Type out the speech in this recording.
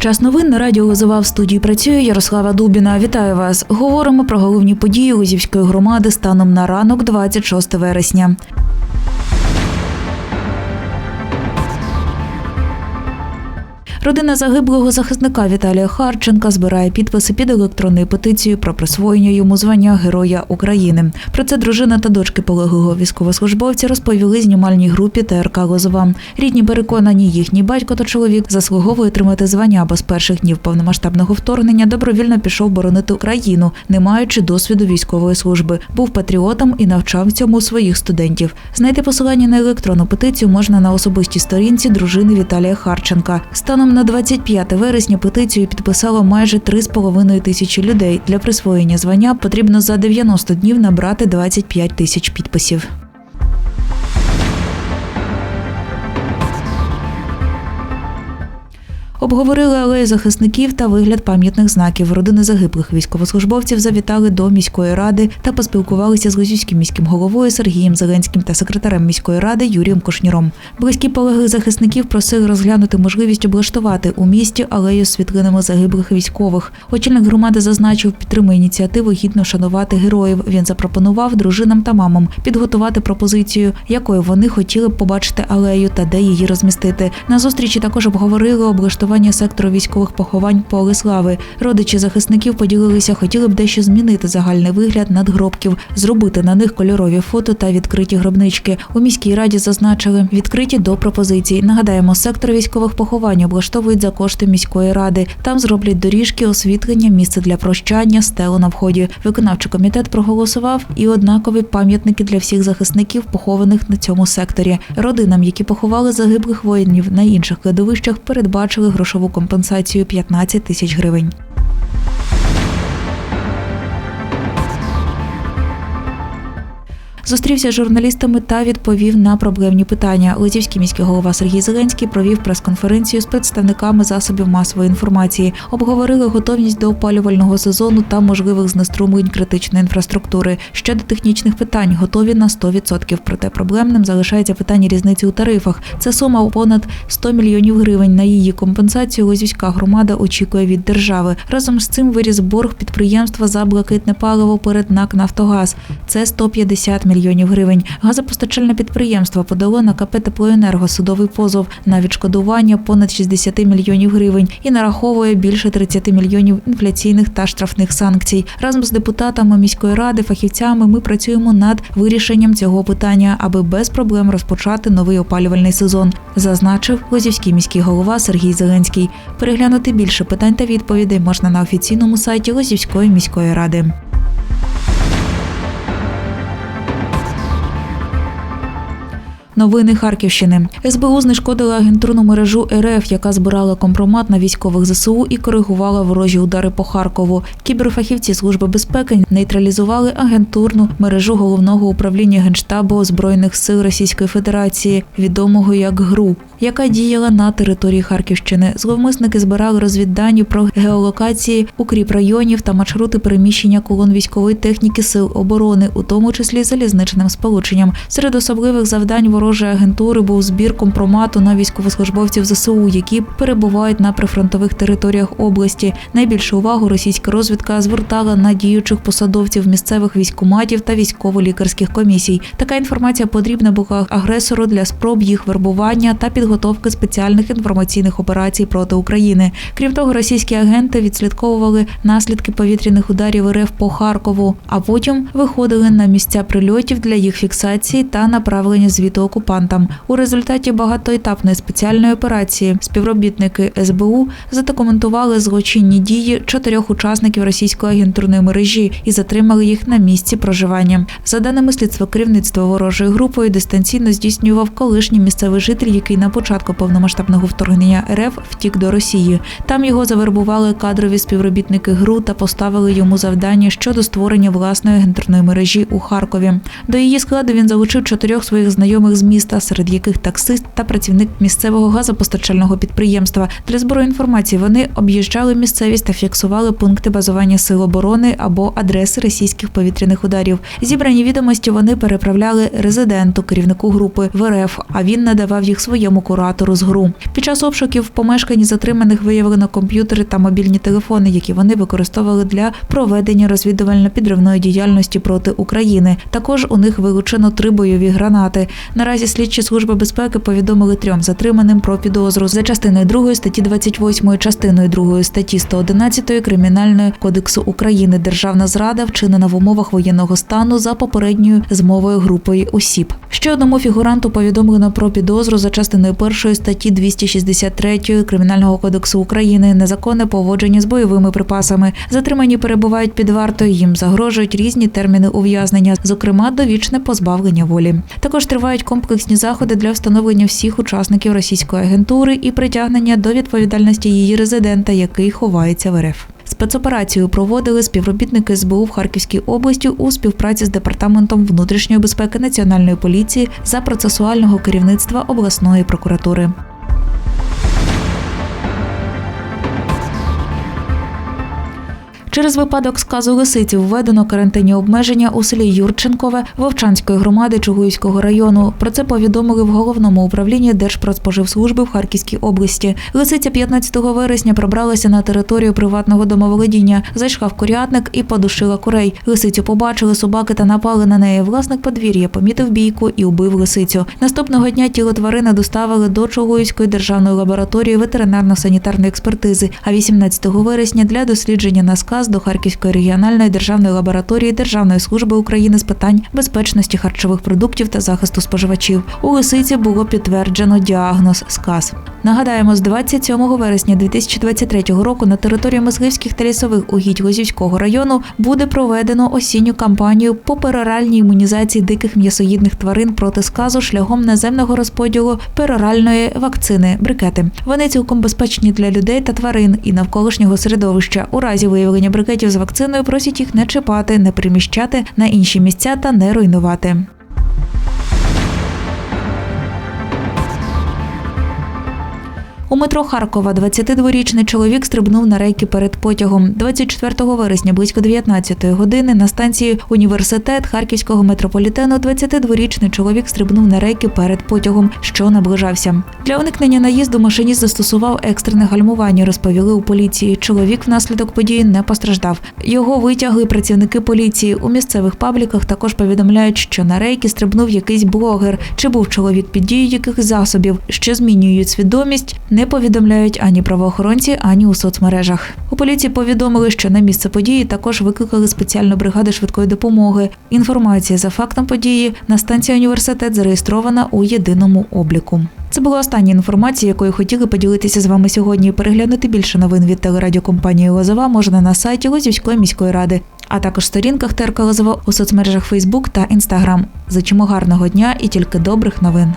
Час новин на радіо Лозова в студії працює Ярослава Дубіна. Вітаю вас. Говоримо про головні події Лозівської громади станом на ранок 26 вересня. Родина загиблого захисника Віталія Харченка збирає підписи під електронною петицією про присвоєння йому звання Героя України. Про це дружина та дочки полеглого військовослужбовця розповіли знімальній групі ТРК Лозова. Рідні переконані, їхній батько та чоловік заслуговує отримати звання, бо з перших днів повномасштабного вторгнення добровільно пішов боронити Україну, не маючи досвіду військової служби. Був патріотом і навчав цьому своїх студентів. Знайти посилання на електронну петицію можна на особистій сторінці дружини Віталія Харченка. Станом на 25 вересня петицію підписало майже 3,5 тисячі людей. Для присвоєння звання потрібно за 90 днів набрати 25 тисяч підписів. Обговорили алеї захисників та вигляд пам'ятних знаків. Родини загиблих військовослужбовців завітали до міської ради та поспілкувалися з Лозівським міським головою Сергієм Зеленським та секретарем міської ради Юрієм Кошніром. Близькі полеглих захисників просили розглянути можливість облаштувати у місті алею світлинами загиблих військових. Очільник громади зазначив, підтримує ініціативу гідно шанувати героїв. Він запропонував дружинам та мамам підготувати пропозицію, якою вони хотіли б побачити алею та де її розмістити. На зустрічі також обговорили облаштування сектору військових поховань Поли Слави. Родичі захисників поділилися, хотіли б дещо змінити загальний вигляд надгробків, зробити на них кольорові фото та відкриті гробнички. У міській раді зазначили відкриті до пропозицій. Нагадаємо, сектор військових поховань облаштовують за кошти міської ради. Там зроблять доріжки, освітлення, місце для прощання, стелу на вході. Виконавчий комітет проголосував і однакові пам'ятники для всіх захисників, похованих на цьому секторі. Родинам, які поховали загиблих воїнів на інших кладовищах, передбачили грошову компенсацію 15 тисяч гривень. Зустрівся з журналістами та відповів на проблемні питання. Лозівський міський голова Сергій Зеленський провів прес-конференцію з представниками засобів масової інформації. Обговорили готовність до опалювального сезону та можливих знеструмлень критичної інфраструктури. Щодо технічних питань, готові на 100%. Проте проблемним залишається питання різниці у тарифах. Це сума у понад 100 мільйонів гривень. На її компенсацію Лозівська громада очікує від держави. Разом з цим виріс борг підприємства за блакитне паливо перед НАК Нафтогаз. Це 150 мільйонів гривень. Газопостачальне підприємство подало на КП «Теплоенерго» судовий позов на відшкодування понад 60 мільйонів гривень і нараховує більше 30 мільйонів інфляційних та штрафних санкцій. Разом з депутатами міської ради, фахівцями ми працюємо над вирішенням цього питання, аби без проблем розпочати новий опалювальний сезон, зазначив Лозівський міський голова Сергій Зеленський. Переглянути більше питань та відповідей можна на офіційному сайті Лозівської міської ради. Новини Харківщини. СБУ знешкодила агентурну мережу РФ, яка збирала компромат на військових ЗСУ і коригувала ворожі удари по Харкову. Кіберфахівці Служби безпеки нейтралізували агентурну мережу головного управління Генштабу Збройних сил Російської Федерації, відомого як ГРУ, яка діяла на території Харківщини. Зловмисники збирали розвіддані про геолокації укріп районів та маршрути переміщення колон військової техніки сил оборони, у тому числі залізничним сполученням. Серед особливих завдань ворожої агентури був збір компромату на військовослужбовців ЗСУ, які перебувають на прифронтових територіях області. Найбільшу увагу російська розвідка звертала на діючих посадовців місцевих військкоматів та військово-лікарських комісій. Така інформація потрібна була агресору для спроб їх вербування та підготовки спеціальних інформаційних операцій проти України. Крім того, російські агенти відслідковували наслідки повітряних ударів РФ по Харкову, а потім виходили на місця прильотів для їх фіксації та направлення звіту окупантам. У результаті багатоетапної спеціальної операції співробітники СБУ задокументували злочинні дії чотирьох учасників російської агентурної мережі і затримали їх на місці проживання. За даними слідства, керівництво ворожою групою дистанційно здійснював колишній місцевий житель, який на початку повномасштабного вторгнення РФ втік до Росії. Там його завербували кадрові співробітники ГРУ та поставили йому завдання щодо створення власної агентурної мережі у Харкові. До її складу він залучив чотирьох своїх знайомих з міста, серед яких таксист та працівник місцевого газопостачального підприємства. Для збору інформації вони об'їжджали місцевість та фіксували пункти базування сил оборони або адреси російських повітряних ударів. Зібрані відомості вони переправляли резиденту, керівнику групи в РФ, а він надавав їх своєму куратору з ГРУ. Під час обшуків в помешканні затриманих виявлено комп'ютери та мобільні телефони, які вони використовували для проведення розвідувально-підривної діяльності проти України. Також у них вилучено три бойові гранати. Слідчі служби безпеки повідомили трьом затриманим про підозру за частиною 2 статті 28, частиною 2 статті 111 Кримінального кодексу України Державна зрада вчинена в умовах воєнного стану за попередньою змовою групою осіб. Ще одному фігуранту повідомлено про підозру за частиною 1 статті 263 Кримінального кодексу України незаконне поводження з бойовими припасами. Затримані перебувають під вартою. Їм загрожують різні терміни ув'язнення, зокрема довічне позбавлення волі. Також тривають комплексні заходи для встановлення всіх учасників російської агентури і притягнення до відповідальності її резидента, який ховається в РФ. Спецоперацію проводили співробітники СБУ в Харківській області у співпраці з департаментом внутрішньої безпеки Національної поліції за процесуального керівництва обласної прокуратури. Через випадок сказу лисиці введено карантинні обмеження у селі Юрченкове Вовчанської громади Чугуївського району. Про це повідомили в головному управлінні Держпродспоживслужби в Харківській області. Лисиця 15 вересня пробралася на територію приватного домоволодіння, зайшла в курятник і подушила курей. Лисицю побачили собаки та напали на неї. Власник подвір'я помітив бійку і убив лисицю. Наступного дня тіло тварини доставили до Чугуївської державної лабораторії ветеринарно-санітарної експертизи. А 18 вересня для дослідження на сказ до Харківської регіональної державної лабораторії Державної служби України з питань безпечності харчових продуктів та захисту споживачів. У лисиці було підтверджено діагноз сказ. Нагадаємо, з 27 вересня 2023 року на території мисливських та лісових угідь Лозівського району буде проведено осінню кампанію по пероральній імунізації диких м'ясоїдних тварин проти сказу шляхом наземного розподілу пероральної вакцини брикети. Вони цілком безпечні для людей та тварин і навколишнього середовища. У разі виявлення брикетів з вакциною просять їх не чіпати, не приміщати на інші місця та не руйнувати. У метро Харкова 22-річний чоловік стрибнув на рейки перед потягом. 24 вересня близько 19-ї години на станції університет Харківського метрополітену 22-річний чоловік стрибнув на рейки перед потягом, що наближався. Для уникнення наїзду машиніст застосував екстрене гальмування. Розповіли у поліції. Чоловік внаслідок події не постраждав. Його витягли працівники поліції. У місцевих пабліках також повідомляють, що на рейки стрибнув якийсь блогер. Чи був чоловік під дією яких засобів, що змінюють свідомість, не повідомляють ані правоохоронці, ані у соцмережах. У поліції повідомили, що на місце події також викликали спеціальну бригаду швидкої допомоги. Інформація за фактом події на станції університет зареєстрована у єдиному обліку. Це була остання інформація, якою хотіли поділитися з вами сьогодні. Переглянути більше новин від телерадіокомпанії Лозова можна на сайті Лозівської міської ради, а також сторінках ТРК Лозова у соцмережах Facebook та Instagram. Зачимо гарного дня і тільки добрих новин.